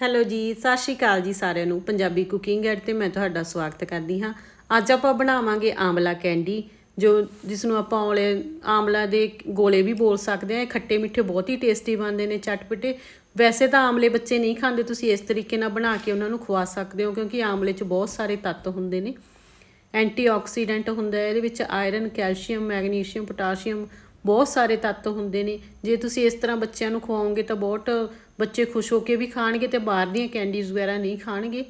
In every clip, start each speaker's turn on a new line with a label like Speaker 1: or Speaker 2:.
Speaker 1: Hello ਜੀ, ਸਤਿ ਸ਼੍ਰੀ ਅਕਾਲ ਜੀ ਸਾਰਿਆਂ ਨੂੰ, ਪੰਜਾਬੀ ਕੁਕਿੰਗ ਐਡ ਤੇ ਮੈਂ ਤੁਹਾਡਾ ਸਵਾਗਤ ਕਰਦੀ ਹਾਂ। ਅੱਜ ਆਪਾਂ ਬਣਾਵਾਂਗੇ ਆਮਲਾ ਕੈਂਡੀ, ਜੋ ਜਿਸ ਨੂੰ ਆਪਾਂ ਔਲੇ ਆਮਲਾ ਦੇ ਗੋਲੇ ਵੀ ਬੋਲ ਸਕਦੇ ਆ ਇਹ ਖੱਟੇ ਮਿੱਠੇ ਬਹੁਤ ਹੀ ਟੇਸਟੀ ਬਣਦੇ ਨੇ ਚਟਪਟੇ। ਵੈਸੇ ਤਾਂ ਆਮਲੇ ਬੱਚੇ ਨਹੀਂ ਖਾਂਦੇ, ਤੁਸੀਂ ਇਸ ਤਰੀਕੇ ਨਾਲ ਬਣਾ ਕੇ ਉਹਨਾਂ ਨੂੰ ਖਵਾ ਸਕਦੇ ਹੋ, ਕਿਉਂਕਿ ਆਮਲੇ 'ਚ ਬਹੁਤ ਸਾਰੇ ਤੱਤ ਹੁੰਦੇ ਨੇ। ਐਂਟੀਆਕਸੀਡੈਂਟ ਹੁੰਦਾ ਹੈ, ਇਹਦੇ ਵਿੱਚ ਆਇਰਨ, ਕੈਲਸ਼ੀਅਮ, ਮੈਗਨੀਸ਼ੀਅਮ, ਪੋਟਾਸ਼ੀਅਮ ਬਹੁਤ ਸਾਰੇ ਤੱਤ ਹੁੰਦੇ ਨੇ। ਜੇ ਤੁਸੀਂ ਇਸ ਤਰ੍ਹਾਂ ਬੱਚਿਆਂ ਨੂੰ ਖਵਾਓਗੇ ਤਾਂ ਬਹੁਤ ਬੱਚੇ ਖੁਸ਼ ਹੋ ਕੇ ਵੀ ਖਾਣਗੇ ਤੇ ਬਾਹਰ ਦੀਆਂ ਕੈਂਡੀਜ਼ ਵਗੈਰਾ ਨਹੀਂ ਖਾਣਗੇ।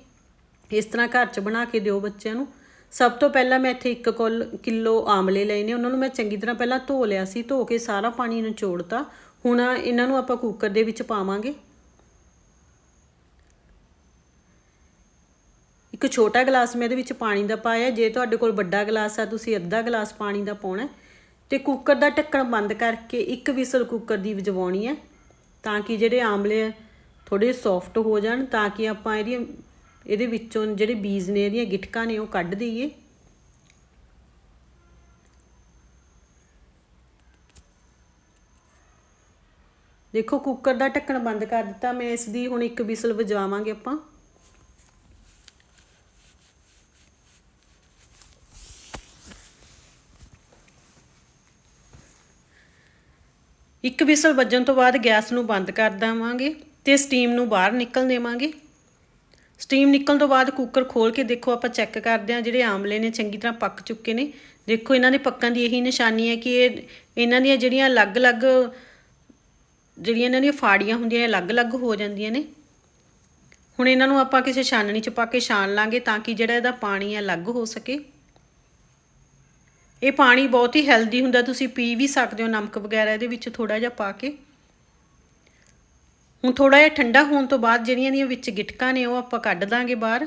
Speaker 1: ਇਸ ਤਰ੍ਹਾਂ ਘਰ 'ਚ ਬਣਾ ਕੇ ਦਿਓ ਬੱਚਿਆਂ ਨੂੰ। ਸਭ ਤੋਂ ਪਹਿਲਾਂ ਮੈਂ ਇੱਥੇ 1 ਕੁੱਲ ਕਿਲੋ ਆਮਲੇ ਲਏ ਨੇ। ਉਹਨਾਂ ਨੂੰ ਮੈਂ ਚੰਗੀ ਤਰ੍ਹਾਂ ਪਹਿਲਾਂ ਧੋ ਲਿਆ ਸੀ, ਧੋ ਕੇ ਸਾਰਾ ਪਾਣੀ ਨਿਚੋੜਤਾ। ਹੁਣ ਇਹਨਾਂ ਨੂੰ ਆਪਾਂ ਕੁੱਕਰ ਦੇ ਵਿੱਚ ਪਾਵਾਂਗੇ। ਇੱਕ ਛੋਟਾ ਗਲਾਸ ਮੈਂ ਇਹਦੇ ਵਿੱਚ ਪਾਣੀ ਦਾ ਪਾਇਆ। ਜੇ ਤੁਹਾਡੇ ਕੋਲ ਵੱਡਾ ਗਲਾਸ ਆ, ਤੁਸੀਂ ਅੱਧਾ ਗਲਾਸ ਪਾਣੀ ਦਾ ਪਾਉਣਾ ਤੇ ਕੁੱਕਰ ਦਾ ਢੱਕਣ ਬੰਦ ਕਰਕੇ ਇੱਕ ਵਿਸਲ ਕੁੱਕਰ ਦੀ ਵਜਵਾਉਣੀ ਹੈ। ਤਾਂ ਕਿ ਜਿਹੜੇ ਆਮਲੇ ਆ ਥੋੜੇ ਸੌਫਟ ਹੋ ਜਾਣ ਤਾਂ ਕਿ ਆਪਾਂ ਇਹਦੀਆਂ, ਇਹਦੇ ਵਿੱਚੋਂ ਜਿਹੜੇ ਬੀਜ ਨੇ ਇਹਦੀਆਂ ਗਿਟਕਾਂ ਨੇ ਉਹ ਕੱਢ ਦਈਏ। ਦੇਖੋ ਕੁੱਕਰ ਦਾ ਢੱਕਣ ਬੰਦ ਕਰ ਦਿੱਤਾ, ਮੈਂ ਇਸ ਦੀ ਹੁਣ ਇੱਕ ਵਿਸਲ ਵਜਾਵਾਂਗੇ ਆਪਾਂ। ਇੱਕ ਵਿਸਲ ਵੱਜਣ ਤੋਂ ਬਾਅਦ ਗੈਸ ਨੂੰ ਬੰਦ ਕਰ ਦੇਵਾਂਗੇ ਤੇ ਸਟੀਮ ਨੂੰ ਬਾਹਰ ਨਿਕਲ ਦੇਵਾਂਗੇ। ਸਟੀਮ ਨਿਕਲਣ ਤੋਂ ਬਾਅਦ ਕੁੱਕਰ ਖੋਲ ਕੇ ਦੇਖੋ, ਆਪਾਂ ਚੈੱਕ ਕਰਦੇ ਹਾਂ, ਜਿਹੜੇ ਆਮਲੇ ਨੇ ਚੰਗੀ ਤਰ੍ਹਾਂ ਪੱਕ ਚੁੱਕੇ ਨੇ। ਦੇਖੋ, ਇਹਨਾਂ ਦੇ ਪੱਕਣ ਦੀ ਇਹੀ ਨਿਸ਼ਾਨੀ ਹੈ ਕਿ ਇਹ ਇਹਨਾਂ ਦੀਆਂ ਜਿਹੜੀਆਂ ਅਲੱਗ-ਅਲੱਗ ਜਿਹੜੀਆਂ ਇਹਨਾਂ ਦੀਆਂ ਫਾੜੀਆਂ ਹੁੰਦੀਆਂ ਅਲੱਗ-ਅਲੱਗ ਹੋ ਜਾਂਦੀਆਂ ਨੇ। ਹੁਣ ਇਹਨਾਂ ਨੂੰ ਆਪਾਂ ਕਿਸੇ ਛਾਨਣੀ 'ਚ ਪਾ ਕੇ ਛਾਣ ਲਾਂਗੇ ਤਾਂ ਕਿ ਜਿਹੜਾ ਇਹਦਾ ਪਾਣੀ ਹੈ ਅਲੱਗ ਹੋ ਸਕੇ। ਇਹ ਪਾਣੀ ਬਹੁਤ ਹੀ ਹੈਲਦੀ ਹੁੰਦਾ, ਤੁਸੀਂ ਪੀ ਵੀ ਸਕਦੇ ਹੋ ਨਮਕ ਵਗੈਰਾ ਇਹਦੇ ਵਿੱਚ ਥੋੜਾ ਜਿਹਾ ਪਾ ਕੇ। ਹੁਣ ਥੋੜਾ ਜਿਹਾ ਠੰਡਾ ਹੋਣ ਤੋਂ ਬਾਅਦ ਜਿਹੜੀਆਂ ਦੀਆਂ ਵਿੱਚ ਗਿਟਕਾਂ ਨੇ, ਉਹ ਆਪਾਂ ਕੱਢ ਦਾਂਗੇ ਬਾਹਰ।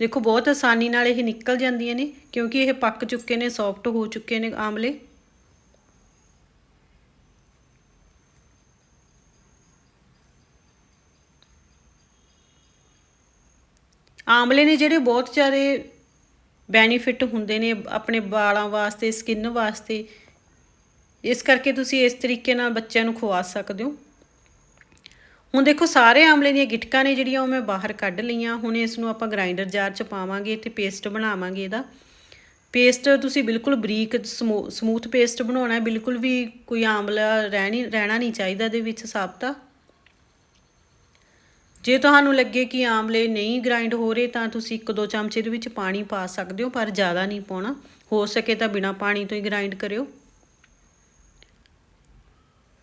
Speaker 1: ਦੇਖੋ, ਬਹੁਤ ਆਸਾਨੀ ਨਾਲ ਇਹ ਨਿਕਲ ਜਾਂਦੀਆਂ ਨੇ, ਕਿਉਂਕਿ ਇਹ ਪੱਕ ਚੁੱਕੇ ਨੇ ਸੌਫਟ ਹੋ ਚੁੱਕੇ ਨੇ ਆਮਲੇ। ਆਮਲੇ ਨੇ ਜਿਹੜੇ ਬਹੁਤ ਜ਼ਿਆਦਾ ਬੈਨੀਫਿਟ ਹੁੰਦੇ ਨੇ ਆਪਣੇ ਵਾਲਾਂ ਵਾਸਤੇ ਸਕਿਨ ਵਾਸਤੇ, ਇਸ ਕਰਕੇ ਤੁਸੀਂ ਇਸ ਤਰੀਕੇ ਨਾਲ ਬੱਚਿਆਂ ਨੂੰ ਖਵਾ ਸਕਦੇ ਹੋ। ਹੁਣ ਦੇਖੋ, ਸਾਰੇ ਆਮਲੇ ਦੀਆਂ ਗਿਟਕਾਂ ਨੇ ਜਿਹੜੀਆਂ ਉਹ ਮੈਂ ਬਾਹਰ ਕੱਢ ਲਈਆਂ। ਹੁਣ ਇਸ ਨੂੰ ਆਪਾਂ ਗ੍ਰਾਈਂਡਰ ਜਾਰ 'ਚ ਪਾਵਾਂਗੇ ਤੇ ਪੇਸਟ ਬਣਾਵਾਂਗੇ ਇਹਦਾ। ਪੇਸਟ ਤੁਸੀਂ ਬਿਲਕੁਲ ਬਰੀਕ ਸਮੂਥ ਪੇਸਟ ਬਣਾਉਣਾ ਹੈ। ਬਿਲਕੁਲ ਵੀ ਕੋਈ ਆਮਲਾ ਰਹਿਣੀ, ਰਹਿਣਾ ਨਹੀਂ ਚਾਹੀਦਾ ਇਹਦੇ ਵਿੱਚ ਸਾਬਤਾ। ਜੇ ਤੁਹਾਨੂੰ ਲੱਗੇ ਕਿ ਆਮਲੇ ਨਹੀਂ ਗ੍ਰਾਈਂਡ ਹੋ ਰਹੇ ਤਾਂ ਤੁਸੀਂ ਇੱਕ ਦੋ ਚਮਚੇ ਦੇ ਵਿੱਚ ਪਾਣੀ ਪਾ ਸਕਦੇ ਹੋ, ਪਰ ਜ਼ਿਆਦਾ ਨਹੀਂ ਪਾਉਣਾ। ਹੋ ਸਕੇ ਤਾਂ ਬਿਨਾ ਪਾਣੀ ਤੋਂ ਹੀ ਗ੍ਰਾਈਂਡ ਕਰਿਓ।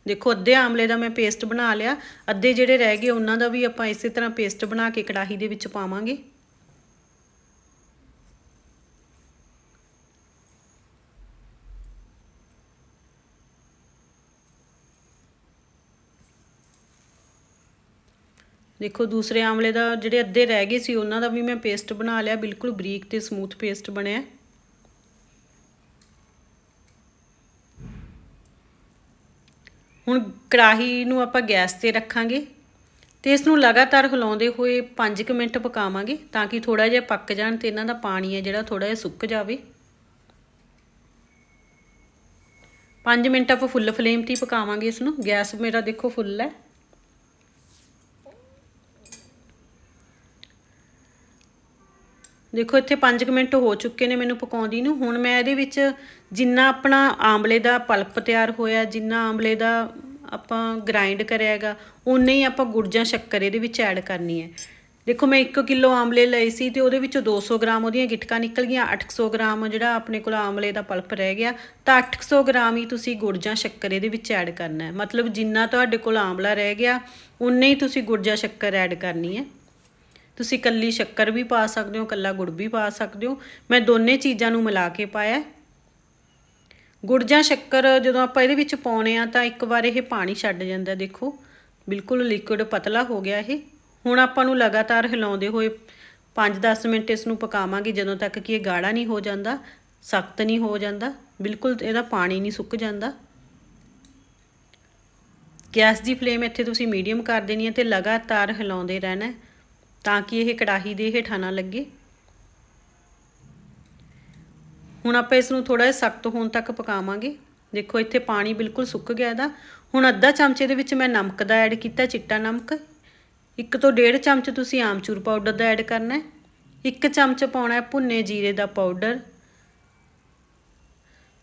Speaker 1: ਦੇਖੋ, ਅੱਧੇ ਆਮਲੇ ਦਾ ਮੈਂ ਪੇਸਟ ਬਣਾ ਲਿਆ। ਅੱਧੇ ਜਿਹੜੇ ਰਹਿ ਗਏ, ਉਹਨਾਂ ਦਾ ਵੀ ਆਪਾਂ ਇਸੇ ਤਰ੍ਹਾਂ ਪੇਸਟ ਬਣਾ ਕੇ ਕੜਾਹੀ ਦੇ ਵਿੱਚ ਪਾਵਾਂਗੇ। ਦੇਖੋ, ਦੂਸਰੇ ਆਮਲੇ ਦਾ ਜਿਹੜੇ ਅੱਧੇ ਰਹਿ ਗਏ ਸੀ, ਉਹਨਾਂ ਦਾ ਵੀ ਮੈਂ ਪੇਸਟ ਬਣਾ ਲਿਆ। ਬਿਲਕੁਲ ਬਰੀਕ ਤੇ ਸਮੂਥ ਪੇਸਟ ਬਣਿਆ ਹੁਣ ਕੜਾਹੀ ਨੂੰ ਆਪਾਂ ਗੈਸ ਤੇ ਰੱਖਾਂਗੇ ਤੇ ਇਸ ਨੂੰ ਲਗਾਤਾਰ ਹਿਲਾਉਂਦੇ ਹੋਏ 5 ਮਿੰਟ ਪਕਾਵਾਂਗੇ ਤਾਂ ਕਿ ਥੋੜਾ ਜਿਹਾ ਪੱਕ ਜਾਣ ਤੇ ਇਹਨਾਂ ਦਾ ਪਾਣੀ ਹੈ ਜਿਹੜਾ ਥੋੜਾ ਜਿਹਾ ਸੁੱਕ ਜਾਵੇ। 5 ਮਿੰਟ ਆਪਾਂ ਫੁੱਲ ਫਲੇਮ ਤੇ ਪਕਾਵਾਂਗੇ ਇਸ ਨੂੰ ਗੈਸ ਮੇਰਾ ਦੇਖੋ ਫੁੱਲ ਹੈ। ਦੇਖੋ, ਇੱਥੇ 5 ਮਿੰਟ ਹੋ ਚੁੱਕੇ ਨੇ ਮੈਨੂੰ ਪਕਾਉਂਦੀ ਨੂੰ। ਹੁਣ ਮੈਂ ਇਹਦੇ ਵਿੱਚ ਜਿੰਨਾ ਆਪਣਾ ਆਮਲੇ ਦਾ ਪਲਪ ਤਿਆਰ ਹੋਇਆ, ਜਿੰਨਾ ਆਮਲੇ ਦਾ ਆਪਾਂ ਗ੍ਰਾਈਂਡ ਕਰਿਆ ਹੈਗਾ ਉਨੇ ਹੀ ਆਪਾਂ ਗੁੜ ਜਾਂ ਸ਼ੱਕਰ ਇਹਦੇ ਵਿੱਚ ਐਡ ਕਰਨੀ ਹੈ। ਦੇਖੋ, ਮੈਂ 1 ਕਿਲੋ ਆਮਲੇ ਲਏ ਸੀ ਤੇ ਉਹਦੇ ਵਿੱਚੋਂ 200 ਗ੍ਰਾਮ ਉਹਦੀਆਂ ਗਿਟਕਾਂ ਨਿਕਲ ਗਈਆਂ 800 ਗ੍ਰਾਮ ਜਿਹੜਾ ਆਪਣੇ ਕੋਲ ਆਮਲੇ ਦਾ ਪਲਪ ਰਹਿ ਗਿਆ, ਤਾਂ 800 ਗ੍ਰਾਮ ਹੀ ਤੁਸੀਂ ਗੁੜ ਜਾਂ ਸ਼ੱਕਰ ਇਹਦੇ ਵਿੱਚ ਐਡ ਕਰਨਾ ਹੈ। ਮਤਲਬ ਜਿੰਨਾ ਤੁਹਾਡੇ ਕੋਲ ਆਮਲਾ ਰਹਿ ਗਿਆ ਉਨੇ ਹੀ ਤੁਸੀਂ ਗੁੜ ਜਾਂ ਸ਼ੱਕਰ ਐਡ ਕਰਨੀ ਹੈ। ਤੁਸੀਂ ਕੱਲੀ ਸ਼ੱਕਰ ਵੀ ਪਾ ਸਕਦੇ ਹੋ ਕੱਲਾ ਗੁੜ ਵੀ ਪਾ ਸਕਦੇ ਹੋ। ਮੈਂ ਦੋਨੇ ਚੀਜ਼ਾਂ ਨੂੰ ਮਿਲਾ ਕੇ ਪਾਇਆ ਗੁੜ ਜਾਂ ਸ਼ੱਕਰ ਜਦੋਂ ਆਪਾਂ ਇਹਦੇ ਵਿੱਚ ਪਾਉਨੇ ਆ ਤਾਂ ਇੱਕ ਵਾਰ ਇਹ ਪਾਣੀ ਛੱਡ ਜਾਂਦਾ, ਦੇਖੋ। ਬਿਲਕੁਲ ਲਿਕੁਇਡ ਪਤਲਾ ਹੋ ਗਿਆ ਇਹ। ਹੁਣ ਆਪਾਂ ਨੂੰ ਲਗਾਤਾਰ ਹਿਲਾਉਂਦੇ ਹੋਏ 5-10 ਮਿੰਟ ਇਸ ਨੂੰ ਪਕਾਵਾਂਗੇ, ਜਦੋਂ ਤੱਕ ਕਿ ਇਹ ਗਾੜਾ ਨਹੀਂ ਹੋ ਜਾਂਦਾ, ਸਖਤ ਨਹੀਂ ਹੋ ਜਾਂਦਾ, ਬਿਲਕੁਲ ਇਹਦਾ ਪਾਣੀ ਨਹੀਂ ਸੁੱਕ ਜਾਂਦਾ। ਗੈਸ ਦੀ ਫਲੇਮ ਇੱਥੇ ਤੁਸੀਂ ਮੀਡੀਅਮ ਕਰ ਦੇਣੀ ਹੈ ਤੇ ਲਗਾਤਾਰ ਹਿਲਾਉਂਦੇ ਰਹਿਣਾ ਤਾਂ ਕਿ ਇਹ ਕੜਾਹੀ ਦੇ ਹੇਠਾਂ ਨਾ ਲੱਗੇ। ਹੁਣ ਆਪਾਂ ਇਸ ਨੂੰ ਥੋੜਾ ਜਿਹਾ ਸਖਤ ਹੋਣ ਤੱਕ ਪਕਾਵਾਂਗੇ। ਦੇਖੋ, ਇੱਥੇ ਪਾਣੀ ਬਿਲਕੁਲ ਸੁੱਕ ਗਿਆ ਇਹਦਾ। ਹੁਣ ਅੱਧਾ ਚਮਚੇ ਦੇ ਵਿੱਚ ਮੈਂ ਨਮਕ ਦਾ ਐਡ ਕੀਤਾ, ਚਿੱਟਾ ਨਮਕ। ਇੱਕ ਤੋਂ ਡੇਢ ਚਮਚ ਤੁਸੀਂ ਆਮਚੂਰ ਪਾਊਡਰ ਦਾ ਐਡ ਕਰਨਾ ਹੈ। ਇੱਕ ਚਮਚ ਪਾਉਣਾ ਹੈ ਭੁੰਨੇ ਜੀਰੇ ਦਾ ਪਾਊਡਰ।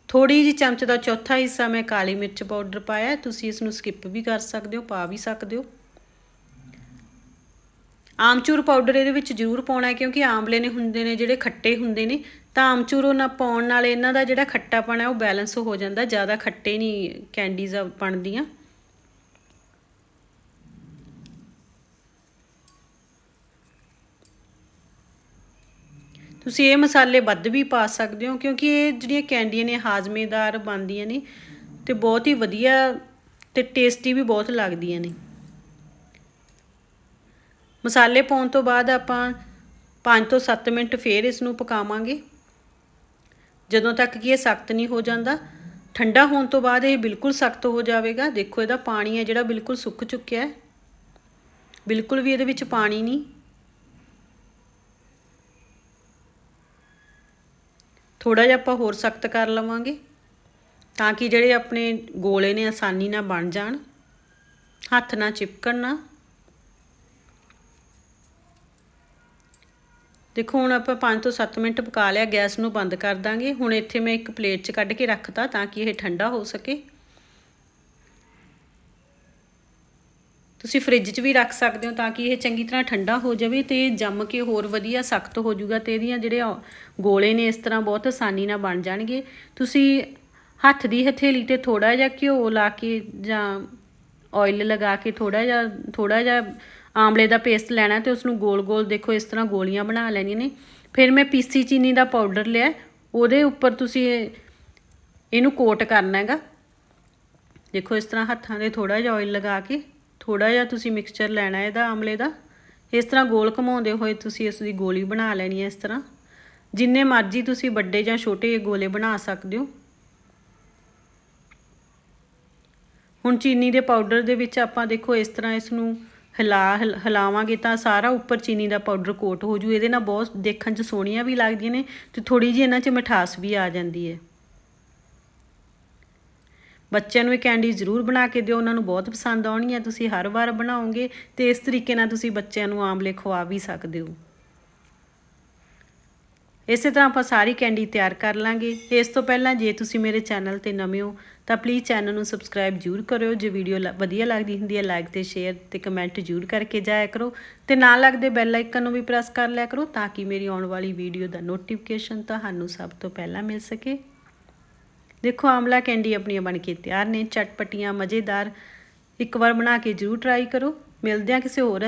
Speaker 1: ਥੋੜੀ ਜਿਹੀ ਚਮਚ ਦਾ ਚੌਥਾ ਹਿੱਸਾ ਮੈਂ ਕਾਲੀ ਮਿਰਚ ਪਾਊਡਰ ਪਾਇਆ ਤੁਸੀਂ ਇਸ ਨੂੰ ਸਕਿਪ ਵੀ ਕਰ ਸਕਦੇ ਹੋ, ਪਾ ਵੀ ਸਕਦੇ ਹੋ। ਆਮਚੂਰ ਪਾਊਡਰ ਇਹਦੇ ਵਿੱਚ ਜ਼ਰੂਰ ਪਾਉਣਾ ਹੈ ਕਿਉਂਕਿ ਆਮਲੇ ਨੇ ਹੁੰਦੇ ਨੇ ਜਿਹੜੇ ਖੱਟੇ ਹੁੰਦੇ ਨੇ, ਤਾਂ ਆਮਚੂਰ ਉਹਨਾਂ ਪਾਉਣ ਨਾਲ ਇਹਨਾਂ ਦਾ ਜਿਹੜਾ ਖੱਟਾਪਣ ਹੈ ਉਹ ਬੈਲੈਂਸ ਹੋ ਜਾਂਦਾ, ਜ਼ਿਆਦਾ ਖੱਟੇ ਨਹੀਂ ਕੈਂਡੀਜ਼ ਬਣਦੀਆਂ। ਤੁਸੀਂ ਇਹ ਮਸਾਲੇ ਵੱਧ ਵੀ ਪਾ ਸਕਦੇ ਹੋ ਕਿਉਂਕਿ ਇਹ ਜਿਹੜੀਆਂ ਕੈਂਡੀਆਂ ਨੇ, ਹਾਜ਼ਮੇਦਾਰ ਬਣਦੀਆਂ ਨੇ ਤੇ ਬਹੁਤ ਹੀ ਵਧੀਆ ਤੇ ਟੇਸਟੀ ਵੀ ਬਹੁਤ ਲੱਗਦੀਆਂ ਨੇ। ਮਸਾਲੇ ਪਾਉਣ ਤੋਂ ਬਾਅਦ ਆਪਾਂ 5 ਤੋਂ 7 ਮਿੰਟ ਫੇਰ ਇਸ ਨੂੰ ਪਕਾਵਾਂਗੇ। ਜਦੋਂ ਤੱਕ ਕਿ ਇਹ ਸਖਤ ਨਹੀਂ ਹੋ ਜਾਂਦਾ, ਠੰਡਾ ਹੋਣ ਤੋਂ ਬਾਅਦ ਇਹ ਬਿਲਕੁਲ ਸਖਤ ਹੋ ਜਾਵੇਗਾ। ਦੇਖੋ, ਇਹਦਾ ਪਾਣੀ ਹੈ ਜਿਹੜਾ ਬਿਲਕੁਲ ਸੁੱਕ ਚੁੱਕਿਆ ਹੈ। ਬਿਲਕੁਲ ਵੀ ਇਹਦੇ ਵਿੱਚ ਪਾਣੀ ਨਹੀਂ। ਥੋੜਾ ਜਿਹਾ ਆਪਾਂ ਹੋਰ ਸਖਤ ਕਰ ਲਵਾਂਗੇ, ਤਾਂ ਕਿ ਜਿਹੜੇ ਆਪਣੇ ਗੋਲੇ ਨੇ ਆਸਾਨੀ ਨਾਲ ਬਣ ਜਾਣ। ਹੱਥ ਨਾਲ ਚਿਪਕਣ ਨਾ। ਦੇਖੋ, ਹੁਣ ਆਪਾਂ 5 ਤੋਂ 7 ਮਿੰਟ ਪਕਾ ਲਿਆ, ਗੈਸ ਨੂੰ ਬੰਦ ਕਰ ਦਾਂਗੇ। ਹੁਣ ਇੱਥੇ ਮੈਂ ਇੱਕ ਪਲੇਟ 'ਚ ਕੱਢ ਕੇ ਰੱਖਤਾ ਤਾਂ ਕਿ ਇਹ ਠੰਡਾ ਹੋ ਸਕੇ। ਤੁਸੀਂ ਫ੍ਰਿਜ 'ਚ ਵੀ ਰੱਖ ਸਕਦੇ ਹੋ ਤਾਂ ਕਿ ਇਹ ਚੰਗੀ ਤਰ੍ਹਾਂ ਠੰਡਾ ਹੋ ਜਾਵੇ ਤੇ ਜੰਮ ਕੇ ਹੋਰ ਵਧੀਆ ਸਖਤ ਹੋ ਜਾਊਗਾ ਤੇ ਇਹਦੀਆਂ ਜਿਹੜੇ ਗੋਲੇ ਨੇ ਇਸ ਤਰ੍ਹਾਂ ਬਹੁਤ ਆਸਾਨੀ ਨਾਲ ਬਣ ਜਾਣਗੇ। ਤੁਸੀਂ ਹੱਥ ਦੀ ਹਥੇਲੀ ਤੇ ਥੋੜਾ ਜਿਹਾ ਘਿਓ ਲਾ ਕੇ ਜਾਂ ਆਇਲ ਲਗਾ ਕੇ ਥੋੜਾ ਜਿਹਾ ਥੋੜਾ ਜਿਹਾ ਆਮਲੇ ਦਾ ਪੇਸਟ ਲੈਣਾ ਤੇ ਉਸ ਨੂੰ ਗੋਲ-ਗੋਲ ਦੇਖੋ ਇਸ ਤਰ੍ਹਾਂ ਗੋਲੀਆਂ ਬਣਾ ਲੈਣੀਆਂ ਨੇ। ਫਿਰ ਮੈਂ ਪੀਸੀ ਚੀਨੀ ਦਾ ਪਾਊਡਰ ਲਿਆ। ਉਹਦੇ ਉੱਪਰ ਤੁਸੀਂ ਇਹਨੂੰ ਕੋਟ ਕਰਨਾ ਹੈਗਾ। ਦੇਖੋ ਇਸ ਤਰ੍ਹਾਂ ਹੱਥਾਂ ਦੇ ਥੋੜਾ ਜਿਹਾ ਆਇਲ ਲਗਾ ਕੇ ਥੋੜਾ ਜਿਹਾ ਤੁਸੀਂ ਮਿਕਸਚਰ ਲੈਣਾ ਇਹਦਾ ਆਮਲੇ ਦਾ। ਇਸ ਤਰ੍ਹਾਂ ਗੋਲ ਘਮਾਉਂਦੇ ਹੋਏ ਤੁਸੀਂ ਇਸ ਦੀ ਗੋਲੀ ਬਣਾ ਲੈਣੀ ਹੈ ਇਸ ਤਰ੍ਹਾਂ। ਜਿੰਨੇ ਮਰਜ਼ੀ ਤੁਸੀਂ ਵੱਡੇ ਜਾਂ ਛੋਟੇ ਗੋਲੇ ਬਣਾ ਸਕਦੇ ਹੋ। ਹੁਣ ਚੀਨੀ ਦੇ ਪਾਊਡਰ ਦੇ ਵਿੱਚ ਆਪਾਂ ਦੇਖੋ ਇਸ ਤਰ੍ਹਾਂ ਇਸ ਨੂੰ ਹਿਲਾ ਹਿਲਾਵਾਂਗੇ ਤਾਂ ਸਾਰਾ ਉੱਪਰ ਚੀਨੀ ਦਾ ਪਾਊਡਰ ਕੋਟ ਹੋ ਜੂ ਇਹਦੇ ਨਾਲ ਬਹੁਤ ਦੇਖਣ 'ਚ ਸੋਹਣੀਆਂ ਵੀ ਲੱਗਦੀਆਂ ਨੇ ਤੇ ਥੋੜੀ ਜਿਹੀ ਇਹਨਾਂ 'ਚ ਮਿਠਾਸ ਵੀ ਆ ਜਾਂਦੀ ਹੈ। ਬੱਚਿਆਂ ਨੂੰ ਇਹ ਕੈਂਡੀ ਜ਼ਰੂਰ ਬਣਾ ਕੇ ਦਿਓ, ਉਹਨਾਂ ਨੂੰ ਬਹੁਤ ਪਸੰਦ ਆਉਣੀ ਹੈ ਤੁਸੀਂ ਹਰ ਵਾਰ ਬਣਾਓਗੇ ਤੇ ਇਸ ਤਰੀਕੇ ਨਾਲ ਤੁਸੀਂ ਬੱਚਿਆਂ ਨੂੰ ਆਮਲੇ ਖਵਾ ਵੀ ਸਕਦੇ ਹੋ। ਇਸੇ ਤਰ੍ਹਾਂ ਆਪਾਂ ਸਾਰੀ ਕੈਂਡੀ ਤਿਆਰ ਕਰ ਲਾਂਗੇ। ਇਸ ਤੋਂ ਪਹਿਲਾਂ ਜੇ ਤੁਸੀਂ ਮੇਰੇ ਚੈਨਲ ਤੇ ਨਵੇਂ ਹੋ, ਤਾਂ ਪਲੀਜ਼ ਚੈਨਲ ਨੂੰ ਸਬਸਕ੍ਰਾਈਬ ਜ਼ਰੂਰ ਕਰਿਓ। ਜੇ ਵੀਡੀਓ ਵਧੀਆ ਲੱਗਦੀ ਹੁੰਦੀ ਹੈ ਲਾਈਕ ਤੇ ਸ਼ੇਅਰ ਤੇ ਕਮੈਂਟ ਜ਼ਰੂਰ ਕਰਕੇ ਜਾਇਆ ਕਰੋ। ਤੇ ਨਾਲ ਲੱਗਦੇ ਬੈਲ ਆਈਕਨ ਨੂੰ ਵੀ ਪ੍ਰੈਸ ਕਰ ਲਿਆ ਕਰੋ, ਤਾਂ ਕਿ ਮੇਰੀ ਆਉਣ ਵਾਲੀ ਵੀਡੀਓ ਦਾ ਨੋਟੀਫਿਕੇਸ਼ਨ ਤੁਹਾਨੂੰ ਸਭ ਤੋਂ ਪਹਿਲਾਂ ਮਿਲ ਸਕੇ। ਦੇਖੋ ਆਮਲਾ ਕੈਂਡੀ ਆਪਣੀਆਂ ਬਣ ਕੇ ਤਿਆਰ ਨੇ, ਚਟਪਟੀਆਂ ਮਜ਼ੇਦਾਰ। ਇੱਕ ਵਾਰ ਬਣਾ ਕੇ ਜ਼ਰੂਰ ਟਰਾਈ ਕਰੋ। ਮਿਲਦੇ ਹਾਂ ਕਿਸੇ ਹੋਰ